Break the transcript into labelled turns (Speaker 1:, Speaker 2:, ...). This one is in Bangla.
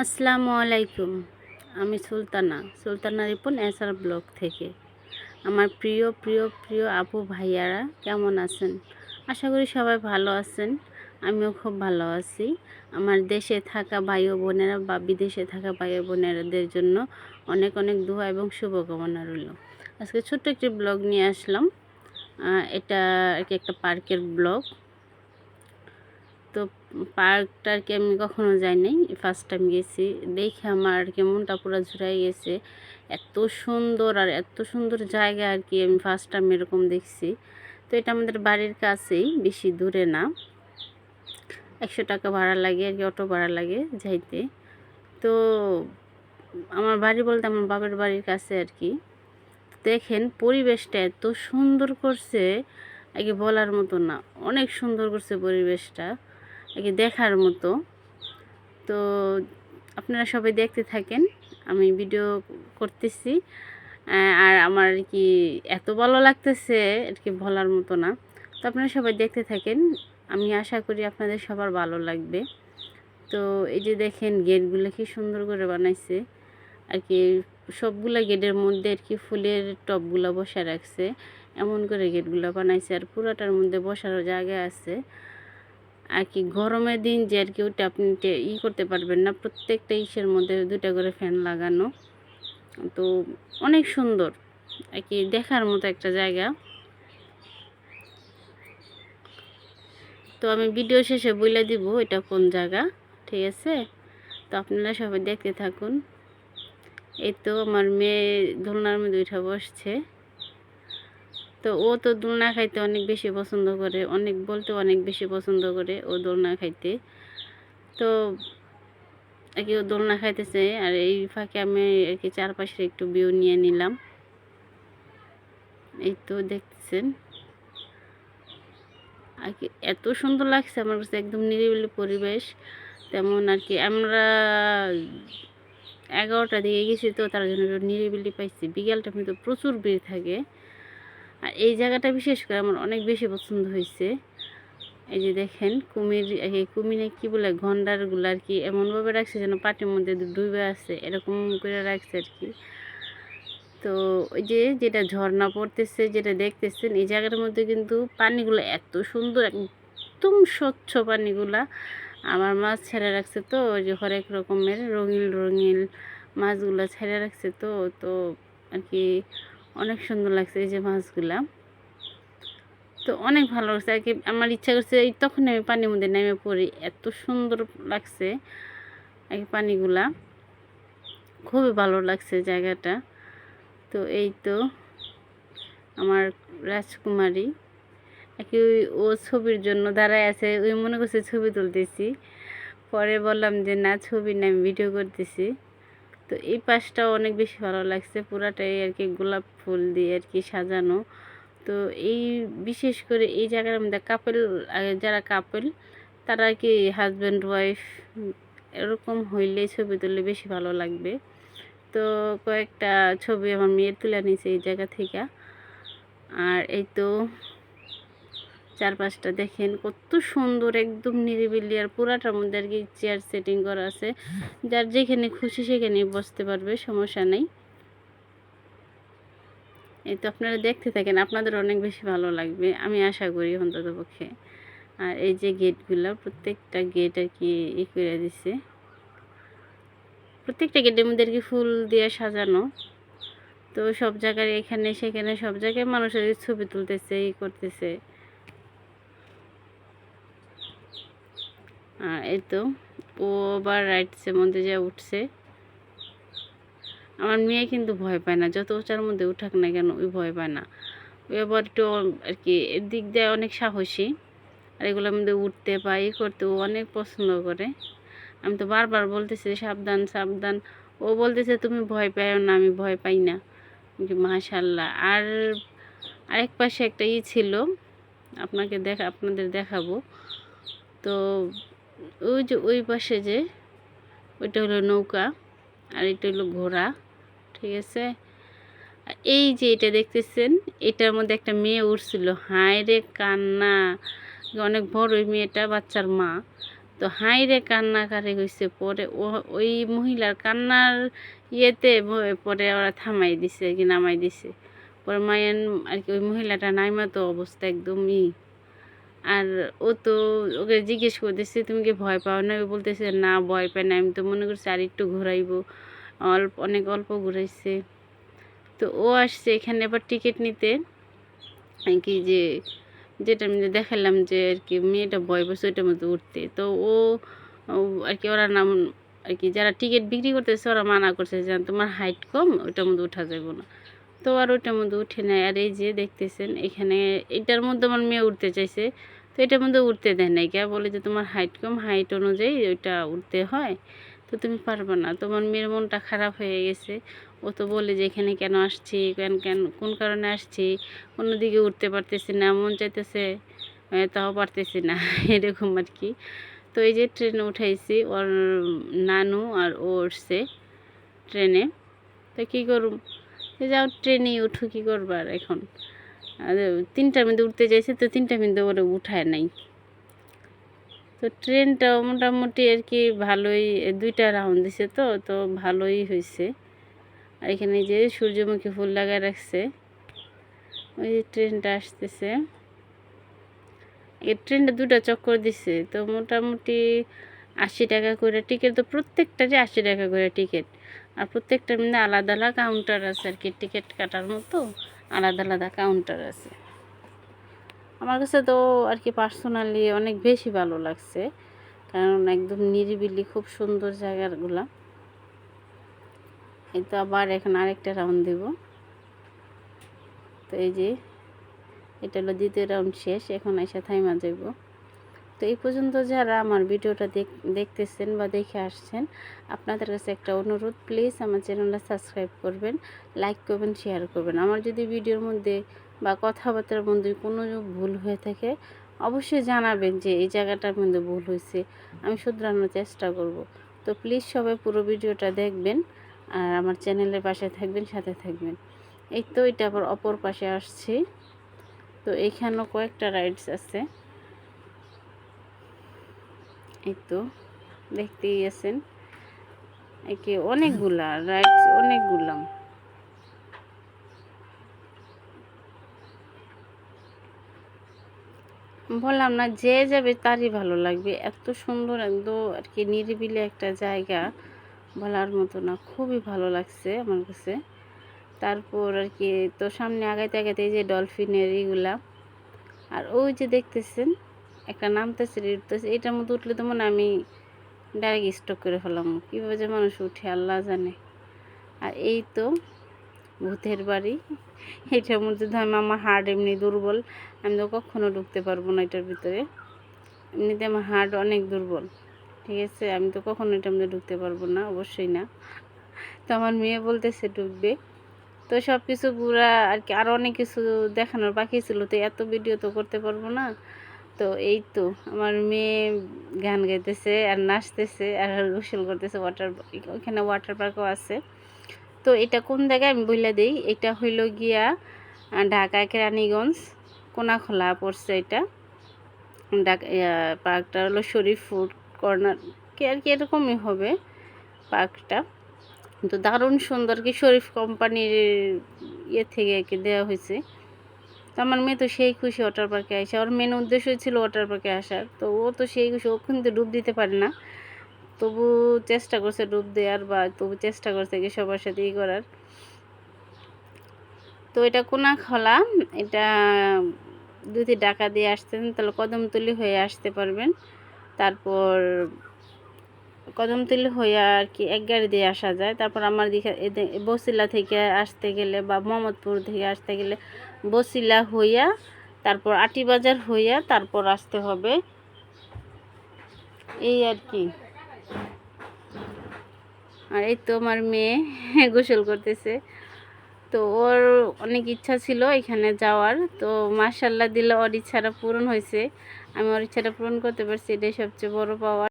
Speaker 1: আসসালামু আলাইকুম। আমি সুলতানা সুলতানা রিপন এসআর ব্লগ থেকে। আমার প্রিয় প্রিয় প্রিয় আপু ভাইয়ারা, কেমন আছেন? আশা করি সবাই ভালো আছেন। আমিও খুব ভালো আছি। আমার দেশে থাকা ভাই বোনেরা বা বিদেশে থাকা ভাই বোনেরাদের জন্য অনেক অনেক দোয়া এবং শুভকামনা রইল। আজকে ছোট্ট একটি ব্লগ নিয়ে আসলাম। এটা একটা পার্কের ব্লগ। তো পার্কটা আর কি আমি কখনো যাইনি ফার্স্ট টাইম গেছি। দেখে আমার আর কি মনটা পুরো ঝুরাই গেছে। এত সুন্দর আর এত সুন্দর জায়গা আর কি আমি ফার্স্ট টাইম এরকম দেখছি। তো এটা আমাদের বাড়ির কাছেই, বেশি দূরে না। একশো টাকা ভাড়া লাগে আর কি, অটো ভাড়া লাগে যাইতে। তো আমার বাড়ি বলতে আমার বাবার বাড়ির কাছে আর কি। দেখেন পরিবেশটা এত সুন্দর করছে আগে বলার মতো না। অনেক সুন্দর করছে পরিবেশটা। আগে দেখার মতো। তো আপনারা সবাই দেখতে থাকেন, আমি ভিডিও করতেছি। আর আমার কি এত ভালো লাগতেছে আর কি বলার মতো না। তো আপনারা সবাই দেখতে থাকেন, আমি আশা করি আপনাদের সবার ভালো লাগবে। তো এই যে দেখেন গেটগুলো কি সুন্দর করে বানাইছে। আর কি সবগুলা গেটের মধ্যে আর কি ফুলের টবগুলো বসে রাখছে। এমন করে গেটগুলো বানাইছে আর পুরাটার মধ্যে বসারও জায়গা আছে। আর কি, গরমের দিন যে আর কি ওটা আপনি ই করতে পারবেন না। প্রত্যেকটা ইসের মধ্যে দুটা করে ফ্যান লাগানো। তো অনেক সুন্দর, আর কি দেখার মতো একটা জায়গা। তো আমি ভিডিও শেষে বলে দিব এটা কোন জায়গা, ঠিক আছে? তো আপনারা সবাই দেখতে থাকুন। এই তো আমার মেয়ে দোলনার মধ্যে উঠে বসছে। তো ও তো দোলনা খাইতে অনেক বেশি পছন্দ করে, অনেক বলতে অনেক বেশি পছন্দ করে ও দোলনা খাইতে। তো আর কি ও দোলনা খাইতেছে আর এই ফাঁকে আমি আর কি চারপাশে একটু ভিউ নিয়ে নিলাম। এই তো দেখতেছেন। আর কি এত সুন্দর লাগছে আমার কাছে, একদম নিরিবিলি পরিবেশ। তেমন আর কি আমরা এগারোটা দিকে গেছি তো তার জন্য নিরিবিলি পাইছি। বিকেলটা কিন্তু প্রচুর ভিড় থাকে। আর এই জায়গাটা বিশেষ করে আমার অনেক বেশি পছন্দ হয়েছে। এই যে দেখেন, কুমির কুমিরে কি বলে, গন্ডারগুলো আর কি এমনভাবে রাখছে যেন পাটির মধ্যে ডুবে আছে, এরকম করে রাখছে আর কি। তো ওই যে যেটা ঝর্ণা পড়তেছে, যেটা দেখতেছেন, এই জায়গাটার মধ্যে কিন্তু পানিগুলো এত সুন্দর, একদম স্বচ্ছ পানিগুলা। আমার মাছ ছেড়ে রাখছে তো, ওই যে হরেক রকমের রঙিন রঙিন মাছগুলো ছেড়ে রাখছে তো তো আর কি অনেক সুন্দর লাগছে এই যে মাছগুলা। তো অনেক ভালো লাগছে আর কি, আমার ইচ্ছা করছে এই তখন আমি পানির মধ্যে নেমে পড়ি, এত সুন্দর লাগছে আর কি পানিগুলা। খুবই ভালো লাগছে জায়গাটা। তো এই তো আমার রাজকুমারী ওই- ও ছবির জন্য দাঁড়ায় আছে, ওই মনে করছে ছবি তুলতেছি। পরে বললাম যে, না, ছবি না, আমি ভিডিও করতেছি। তো এই পাশটাও অনেক বেশি ভালো লাগছে। পুরাটাই আর কি গোলাপ ফুল দিয়ে আর কি সাজানো। তো এই বিশেষ করে এই জায়গার মধ্যে কাপেল যারা কাপেল তারা আর কি হাজব্যান্ড ওয়াইফ এরকম হইলে ছবি তুললে বেশি ভালো লাগবে। তো কয়েকটা ছবি আমার মেয়ের তুলে নিয়েছে এই জায়গা থেকে। আর এই তো চারপাশটা দেখেন, কত সুন্দর, একদম নিরিবিলি। আর পুরাটার মধ্যে আর কি চেয়ার সেটিং করা আছে। যার যেখানে খুশি সেখানে বসতে পারবে, সমস্যা নেই। এই তো আপনারা দেখতে থাকেন আপনাদের অনেক বেশি ভালো লাগবে, আমি আশা করি অন্তত পক্ষে। আর এই যে গেটগুলো প্রত্যেকটা গেট আর কি ই করে দিছে। প্রত্যেকটা গেটের মধ্যে আর কি ফুল দিয়ে সাজানো। তো সব জায়গায় এখানে সেখানে সব জায়গায় মানুষের ছবি তুলতেছে, ই করতেছে। এই তো। ও আবার রাইটসের মধ্যে যা উঠছে। আমার মেয়ে কিন্তু ভয় পায় না। যত উঁচার মধ্যে উঠাক না কেন ওই ভয় পায় না। ওই আবার একটু আর কি এর দিক দিয়ে অনেক সাহসী। আর এগুলোর মধ্যে উঠতে বা ই করতে ও অনেক পছন্দ করে। আমি তো বারবার বলতেছি, সাবধান সাবধান। ও বলতেছে, তুমি ভয় পাও না, আমি ভয় পাই না। মাশাল্লাহ আর আরেক পাশে একটা ই ছিল, আপনাকে দেখা, আপনাদের দেখাবো। তো ওই যে ওই পাশে যে, ওইটা হলো নৌকা, আর এটা হলো ঘোড়া, ঠিক আছে? এই যে এটা দেখতেছেন, এটার মধ্যে একটা মেয়ে উঠছিল হায় রে কান্না, অনেক বড় ওই মেয়েটা, বাচ্চার মা। তো হাই হাইরে কান্নাকারি হয়েছে পরে ওই মহিলার কান্নার ইয়েতে পরে ওরা থামাই দিছে কি নামাই দিছে। পরে মায়ের আর কি, ওই মহিলাটা নাইমা তো অবস্থা একদমই। আর ও তো ওকে জিজ্ঞেস করতেছে, তুমি কি ভয় পাও না? ও বলতেছে, না, ভয় পাই না। আমি তো মনে করছি আর একটু ঘোরাইবো। অল্প, অনেক অল্প ঘুরাইছে। তো ও আসছে এখানে আবার টিকিট নিতে। কি যে, যেটা আমি দেখালাম যে আর কি মেয়েটা ভয় বসে ওইটার মধ্যে উঠতে। তো ও আর কি ওরা নাম, আর কি যারা টিকিট বিক্রি করতেছে, ওরা মানা করছে যে তোমার হাইট কম, ওইটার মধ্যে উঠা যাবে না। তো আর ওইটার মধ্যে উঠে নেয় আর এই যে দেখতেছেন, এখানে এটার মধ্যে আমার মেয়ে উঠতে চাইছে। তো এটার মধ্যে উঠতে দেয় নাই। কে বলে যে তোমার হাইট কম হাইট অনুযায়ী ওইটা উঠতে হয়। তো তুমি পারবে না। তোমার মেয়ের মনটা খারাপ হয়ে গেছে। ও তো বলে যে এখানে কেন আসছি, কেন কেন, কোন কারণে আসছি? অন্যদিকে উঠতে পারতেছি না, মন চাইতেছে তাও পারতেছি না। এরকম আর কি। তো এই যে ট্রেনে উঠাইছি, ওর নানু আর ও উঠছে ট্রেনে। তো কী করুম? যাও ট্রেনেই উঠো, কী করবার এখন? তিনটার মধ্যে উঠতে চাইছে তো তিনটার মধ্যে ওরা উঠায় নাই। তো ট্রেনটাও মোটামুটি আর কি ভালোই, দুইটা রাউন্ড দিছে তো তো ভালোই হয়েছে আর এখানে যে সূর্যমুখী ফুল লাগায় রাখছে, ওই যে ট্রেনটা আসতেছে। এই ট্রেনটা দুটা চক্কর দিছে, তো মোটামুটি আশি টাকা করে টিকিট তো প্রত্যেকটারই আশি টাকা করে টিকিট আর প্রত্যেকটার মধ্যে আলাদা আলাদা কাউন্টার আছে আর কি টিকিট কাটার মতো। আলাদা আলাদা কাউন্টার আছে। আমার কাছে তো আর কি পার্সোনালি অনেক বেশি ভালো লাগছে। কারণ একদম নিরিবিলি, খুব সুন্দর জায়গাগুলো। এই তো আবার এখন আরেকটা রাউন্ড দেব। তো এই যে, এটা হলো দ্বিতীয় রাউন্ড শেষ, এখন এসে থাইমা যাইব। তো এই পর্যন্ত যারা আমার ভিডিওটা দেখ- দেখতেছেন বা দেখে আসছেন, আপনাদের কাছে একটা অনুরোধ প্লিজ আমার চ্যানেলটা সাবস্ক্রাইব করবেন লাইক করবেন শেয়ার করবেন। আমার যদি ভিডিওর মধ্যে বা কথাবার্তার মধ্যে কোনো ভুল হয়ে থাকে, অবশ্যই জানাবেন যে এই জায়গাটার মধ্যে ভুল হয়েছে, আমি শুধরানোর চেষ্টা করব। তো প্লিজ সবাই পুরো ভিডিওটা দেখবেন আর আমার চ্যানেলের পাশে থাকবেন, সাথে থাকবেন। এই তো এটা আবার অপর পাশে আসছি। তো এখানেও কয়েকটা রাইডস আছে। এই তো, দেখতেই আছেন। একে অনেকগুলা রাইডস অনেকগুলা। বললাম না, যে যাবে তারই ভালো লাগবে। এত সুন্দর একদম আর কি নিরিবিলি একটা জায়গা বলার মতো না, খুবই ভালো লাগছে আমার কাছে। তারপর আর কি তো সামনে আগাইতে আগাইতে এই যে ডলফিনের এইগুলা আর ওই যে দেখতেছেন একটা নামতেছে উঠতেছে এটার মধ্যে উঠলে তো মনে আমি ডাইরেক্ট স্টক করে ফেলাম। কীভাবে যে মানুষ উঠে, আল্লাহ জানে। আর এই তো ভূতের বাড়ি। এটার মধ্যে ধর আমার হার্ট এমনি দুর্বল, আমি তো কখনো ঢুকতে পারব না এটার ভিতরে। এমনিতে আমার হার্ট অনেক দুর্বল, ঠিক আছে? আমি তো কখনো এটার মধ্যে ঢুকতে পারব না, অবশ্যই না। তো আমার মেয়ে বলতেছে, ঢুকবে। তো সব কিছু ঘুরা আর কি আরও অনেক কিছু দেখানোর বাকি ছিল, তো এত ভিডিও তো করতে পারব না। তো এই তো, আমার মেয়ে গান গাইতেছে আর নাচতেছে আর গোসল করতেছে ওয়াটার ওইখানে ওয়াটার পার্কও আছে। তো এটা কোন জায়গায় আমি বলে দিই? এটা হইল গিয়া ঢাকা কেরানীগঞ্জ, কোনাখোলা পড়ছে এটা। ঢাকা পার্কটা হলো শরীফ ফুড কর্নার, কি আর কি এরকমই হবে পার্কটা তো দারুণ সুন্দর কি শরীফ কোম্পানির ইয়ে থেকে আর কি দেওয়া হয়েছে। তো আমার মেয়ে তো সেই খুশি ওয়াটার পার্কে আসে ওর মেন উদ্দেশ্য ছিল ওয়াটার পার্কে আসার। তো ও তো সেই খুশি, ও কিন্তু ডুব দিতে পারে না। তবু চেষ্টা করছে ডুব দেওয়ার বা তবু চেষ্টা করছে কি সবার সাথে ই করার। তো এটা কোনা খোলা এটা যদি ডাকা দিয়ে আসতেন, তাহলে কদমতলি হয়ে আসতে পারবেন। তারপর কদমতলি হয়ে আর কি এক গাড়ি দিয়ে আসা যায়। তারপর আমার দিকে বসিলা থেকে আসতে গেলে বা মোহাম্মদপুর থেকে আসতে গেলে বসিলা হইয়া, তারপর আটিবাজার হইয়া তারপর আসতে হবে। এই আর কি। আর এই তো আমার মেয়ে গোসল করতেছে। তো ওর অনেক ইচ্ছা ছিল এখানে যাওয়ার। তো মার্শাল্লাহ দিলে ওর ইচ্ছাটা পূরণ হয়েছে আমি ওর ইচ্ছাটা পূরণ করতে পারছি, এটাই সবচেয়ে বড় পাওয়া।